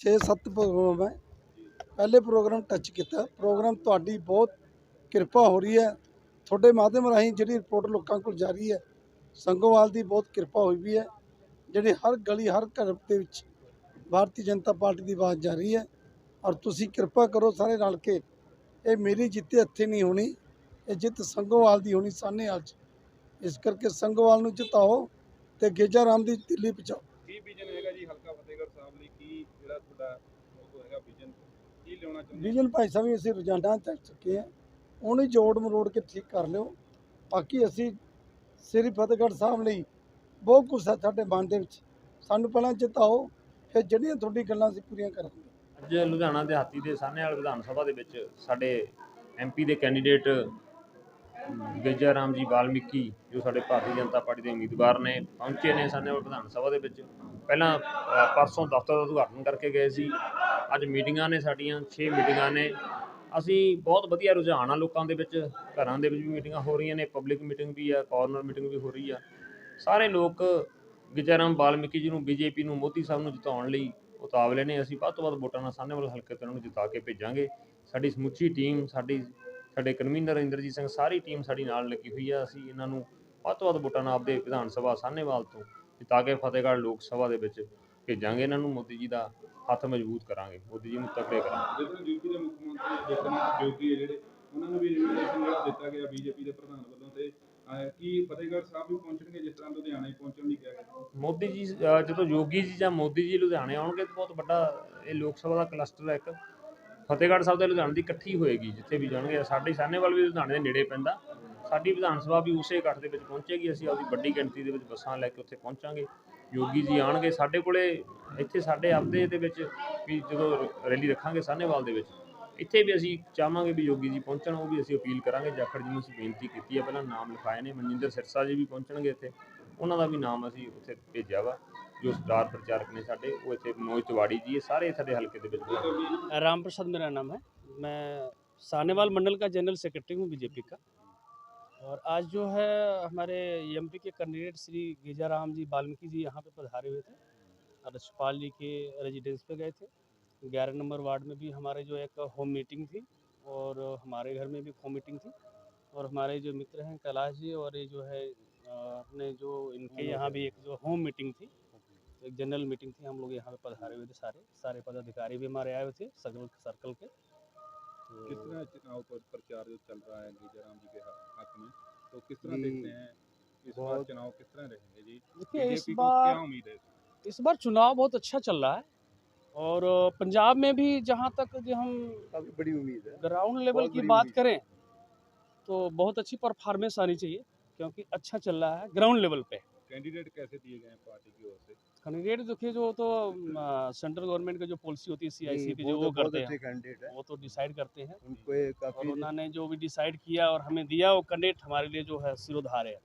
6-7 programme ਹੈ। ਪਹਿਲੇ programme touch ਕੀਤਾ। ਪ੍ਰੋਗਰਾਮ ਤੁਹਾਡੀ ਬਹੁਤ ਕਿਰਪਾ ਹੋ ਰਹੀ ਹੈ। ਤੁਹਾਡੇ ਮਾਧਿਅਮ ਰਾਹੀਂ ਜਿਹੜੀ ਰਿਪੋਰਟ ਲੋਕਾਂ ਕੋਲ ਜਾ ਰਹੀ ਹੈ, ਸੰਗੋਵਾਲ ਦੀ ਬਹੁਤ ਕਿਰਪਾ ਹੋਈ ਵੀ ਹੈ। ਜਿਹੜੀ ਹਰ ਗਲੀ, ਹਰ ਘਰ ਦੇ ਵਿੱਚ ਭਾਰਤੀ ਜਨਤਾ ਪਾਰਟੀ ਦੀ ਆਵਾਜ਼ ਜਾ ਰਹੀ ਹੈ ਔਰ ਤੁਸੀਂ ਕਿਰਪਾ ਕਰੋ ਸਾਰੇ ਰਲ ਕੇ। ਇਹ ਮੇਰੀ ਜਿੱਤ ਇੱਥੇ ਨਹੀਂ ਹੋਣੀ। ਇਹ ਜਿੱਤ ਸੰਗੋਵਾਲ ਦੀ ਹੋਣੀ ਸਾਨੇ 'ਚ। ਇਸ ਕਰਕੇ ਸੰਗੋਵਾਲ ਨੂੰ ਜਿਤਾਓ ਤੇ ਗੇਜਾ ਰਾਮ ਦੀ ਦਿੱਲੀ ਪਹੁੰਚਾਓ ਕੀ ਵਿਜ਼ਨ ਹੈਗਾ ਜੀ ਹਲਕਾ ਫਤਿਹਗੜ੍ਹ ਸਾਹਿਬ ਲਈ ਕੀ ਜਿਹੜਾ ਤੁਹਾਡਾ ਉਹ ਹੈਗਾ ਵਿਜ਼ਨ ਕੀ ਲਿਆਉਣਾ ਚਾਹੁੰਦੇ ਵਿਜਨ ਭਾਈ ਸਾਹਿਬ ਵੀ ਅਸੀਂ ਰੋਜ਼ਾਨਾ ਚੱਕ ਚੁੱਕੇ ਹਾਂ। ਉਹਨੂੰ ਜੋੜ ਮਰੋੜ ਕੇ ਠੀਕ ਕਰ ਲਿਓ। ਬਾਕੀ ਅਸੀਂ ਸ੍ਰੀ ਫਤਿਹਗੜ੍ਹ ਸਾਹਿਬ ਲਈ ਬਹੁਤ ਕੁਛ ਹੈ ਸਾਡੇ ਮਨ ਦੇ ਵਿੱਚ। ਸਾਨੂੰ ਪਹਿਲਾਂ ਜਿਤਾਓ ਫਿਰ ਜਿਹੜੀਆਂ ਤੁਹਾਡੀ ਗੱਲਾਂ ਅਸੀਂ ਪੂਰੀਆਂ ਕਰਾਂਗੇ ਅੱਜ ਲੁਧਿਆਣਾ ਦਿਹਾਤੀ ਦੇ ਸਾਹਨੇਵਾਲ ਵਿਧਾਨ ਸਭਾ ਦੇ ਵਿੱਚ ਸਾਡੇ ਐਮਪੀ ਦੇ ਕੈਂਡੀਡੇਟ ਗੇਜਾ ਰਾਮ ਜੀ ਵਾਲਮੀਕੀ, ਜੋ ਸਾਡੇ ਭਾਰਤੀ ਜਨਤਾ ਪਾਰਟੀ ਦੇ ਉਮੀਦਵਾਰ ਨੇ, ਪਹੁੰਚੇ ਨੇ ਸਾਹਨੇਵਾਲ ਵਿਧਾਨ ਸਭਾ ਦੇ ਵਿੱਚ। ਪਹਿਲਾਂ ਪਰਸੋਂ ਦਫ਼ਤਰ ਦਾ ਉਦਘਾਟਨ ਕਰਕੇ ਗਏ ਸੀ। ਅੱਜ ਮੀਟਿੰਗਾਂ ਨੇ ਸਾਡੀਆਂ 6 ਮੀਟਿੰਗਾਂ ਨੇ। ਅਸੀਂ ਬਹੁਤ ਵਧੀਆ ਰੁਝਾਨ ਆ ਲੋਕਾਂ ਦੇ ਵਿੱਚ, ਘਰਾਂ ਦੇ ਵਿੱਚ ਵੀ ਮੀਟਿੰਗਾਂ ਹੋ ਰਹੀਆਂ ਨੇ, ਪਬਲਿਕ ਮੀਟਿੰਗ ਵੀ ਆ ਕਾਰਨਰ ਮੀਟਿੰਗ ਵੀ ਹੋ ਰਹੀ ਆ। ਸਾਰੇ ਲੋਕ ਗਿਜਾਰਾਮ ਵਾਲਮੀਕੀ ਜੀ ਨੂੰ, ਬੀਜੇਪੀ ਨੂੰ, ਮੋਦੀ ਸਾਹਿਬ ਨੂੰ ਜਿਤਾਉਣ ਲਈ ਉਤਾਵਲੇ ਨੇ। ਅਸੀਂ ਵੱਧ ਤੋਂ ਵੱਧ ਵੋਟਾਂ ਨਾਲ ਸਾਹਨੇਵਾਲ ਹਲਕੇ ਤੋਂ ਉਹਨਾਂ ਨੂੰ ਜਿਤਾ ਕੇ ਭੇਜਾਂਗੇ। ਸਾਡੀ ਸਮੁੱਚੀ ਟੀਮ, ਸਾਡੀ ਸਾਡੇ ਕਨਵੀਨਰ ਇੰਦਰਜੀਤ ਸਿੰਘ ਸਾਰੀ ਟੀਮ ਸਾਡੀ ਨਾਲ ਲੱਗੀ ਹੋਈ ਆ। ਅਸੀਂ ਇਹਨਾਂ ਨੂੰ ਵੱਧ ਤੋਂ ਵੱਧ ਵੋਟਾਂ ਨਾਲ ਆਪਦੇ ਵਿਧਾਨ ਸਭਾ ਸਾਹਨੇਵਾਲ ਤੋਂ ਜਿਤਾ ਕੇ ਫਤਿਹਗੜ੍ਹ ਲੋਕ ਸਭਾ ਦੇ ਵਿੱਚ ਭੇਜਾਂਗੇ ਇਹਨਾਂ ਨੂੰ। ਮੋਦੀ ਜੀ ਦਾ ਹੱਥ ਮਜ਼ਬੂਤ ਕਰਾਂਗੇ। ਮੋਦੀ ਜੀ ਨੂੰ ਤਕੜੇ ਕਰਾਂਗੇ ਤਰ੍ਹਾਂ ਯੂਪੀ ਦੇ ਮੁੱਖ ਮੰਤਰੀ ਜਗਨਨਾਥ ਜੋਗੀ ਹੈ ਜਿਹੜੇ ਉਹਨਾਂ ਨੂੰ ਵੀ ਜਿਹੜਾ ਦਿੱਤਾ ਗਿਆ ਬੀਜੇਪੀ ਦੇ ਪ੍ਰਧਾਨ ਵੱਲੋਂ ਤੇ ਕੀ ਫਤਿਹਗੜ੍ਹ ਸਾਹਿਬ ਵੀ ਪਹੁੰਚਣਗੇ ਜਿਸ ਤਰ੍ਹਾਂ ਲੁਧਿਆਣੇ ਪਹੁੰਚਣ ਲਈ ਕਿਹਾ ਗਿਆ? ਮੋਦੀ ਜੀ ਜਦੋਂ ਯੋਗੀ ਜੀ ਜਾਂ ਮੋਦੀ ਜੀ ਲੁਧਿਆਣੇ ਆਉਣਗੇ ਤਾਂ ਬਹੁਤ ਵੱਡਾ ਇਹ ਲੋਕ ਸਭਾ ਦਾ ਕਲਸਟਰ ਹੈ ਇੱਕ। ਫਤਿਹਗੜ੍ਹ ਸਾਹਿਬ ਤੇ ਲੁਧਿਆਣੇ ਦੀ ਇਕੱਠੀ ਹੋਏਗੀ, ਜਿੱਥੇ ਵੀ ਜਾਣਗੇ। ਸਾਡੇ ਸਾਹਨੇਵਾਲ ਵੀ ਲੁਧਿਆਣੇ ਦੇ ਨੇੜੇ ਪੈਂਦਾ। ਸਾਡੀ ਵਿਧਾਨ ਸਭਾ ਵੀ ਉਸੇ ਇਕੱਠ ਦੇ ਵਿੱਚ ਪਹੁੰਚੇਗੀ। ਅਸੀਂ ਆਪਦੀ ਵੱਡੀ ਗਿਣਤੀ ਦੇ ਵਿੱਚ ਬੱਸਾਂ ਲੈ ਕੇ ਉੱਥੇ ਪਹੁੰਚਾਂਗੇ। ਯੋਗੀ ਜੀ ਆਣਗੇ ਸਾਡੇ ਕੋਲੇ। ਇੱਥੇ ਸਾਡੇ ਆਪਦੇ ਦੇ ਵਿੱਚ ਵੀ ਜਦੋਂ ਰੈਲੀ ਰੱਖਾਂਗੇ ਸਾਹਨੇਵਾਲ ਦੇ ਵਿੱਚ, ਇੱਥੇ ਵੀ ਅਸੀਂ ਚਾਹਾਂਗੇ ਵੀ ਯੋਗੀ ਜੀ ਪਹੁੰਚਣ। ਉਹ ਵੀ ਅਸੀਂ ਅਪੀਲ ਕਰਾਂਗੇ। ਜਾਖੜ ਜੀ ਨੂੰ ਅਸੀਂ ਬੇਨਤੀ ਕੀਤੀ ਹੈ ਪਹਿਲਾਂ ਨਾਮ ਲਿਖਾਏ ਨੇ। ਮਨਜਿੰਦਰ ਸਿਰਸਾ ਜੀ ਵੀ ਪਹੁੰਚਣਗੇ ਇੱਥੇ। ਉਹਨਾਂ ਦਾ ਵੀ ਨਾਮ ਅਸੀਂ ਉੱਥੇ ਭੇਜਿਆ ਵਾ ਜੋ ਸਟਾਰ ਪ੍ਰਚਾਰਕ ਨੇ ਸਾਡੇ ਉਹ ਇੱਥੇ ਮਨੋਜ ਤਿਵਾੜੀ ਜੀ ਇਹ ਸਾਰੇ ਸਾਡੇ ਹਲਕੇ ਦੇ ਵਿੱਚ ਪਹੁੰਚਣਗੇ। राम प्रसाद मेरा नाम है मैं सानेवाल मंडल का जनरल सेक्रेटरी हूँ बीजेपी का और आज जो है हमारे एमपी के कैंडिडेट श्री गिजाराम जी वाल्मीकि जी यहाँ पे पधारे हुए थे और रक्षपाल जी के रेजिडेंस पे गए थे ग्यारह नंबर वार्ड में भी हमारे जो एक होम मीटिंग थी और हमारे घर में भी होम मीटिंग थी और हमारे जो मित्र हैं कैलाश जी और ये जो है अ, अपने जो इनके यहाँ भी एक जो होम मीटिंग थी एक जनरल मीटिंग थी हम लोग यहाँ पे पधारे हुए थे सारे। सारे पदाधिकारी भी हमारे आए हुए थे सर्कल सर्कल के। तो किस तरह चुनाव पर प्रचार जो चल रहा है जयराम जी के हक हक में? तो किस तरह देखते हैं इस बार चुनाव किस तरह रहेंगे जी? देखिए इस बीजेपी को क्या बार उम्मीद है? इस बार चुनाव बहुत अच्छा चल रहा है और पंजाब में भी जहाँ तक जो हम बड़ी उम्मीद है। ग्राउंड लेवल की बात करें तो बहुत अच्छी परफॉर्मेंस आनी चाहिए। क्योंकि अच्छा चल रहा है ग्राउंड लेवल पे। कैंडिडेट कैसे दिए गए पार्टी की ओर से? कैंडिडेट देखिए जो तो सेंट्रल गवर्नमेंट की जो पॉलिसी होती है सीआईसी की जो वो करते हैं कैंडिडेट है। वो तो डिसाइड करते हैं। उनको काफ़ी और उन्होंने जो भी डिसाइड किया और हमें दिया वो कैंडिडेट हमारे लिए जो है सिरोधार है।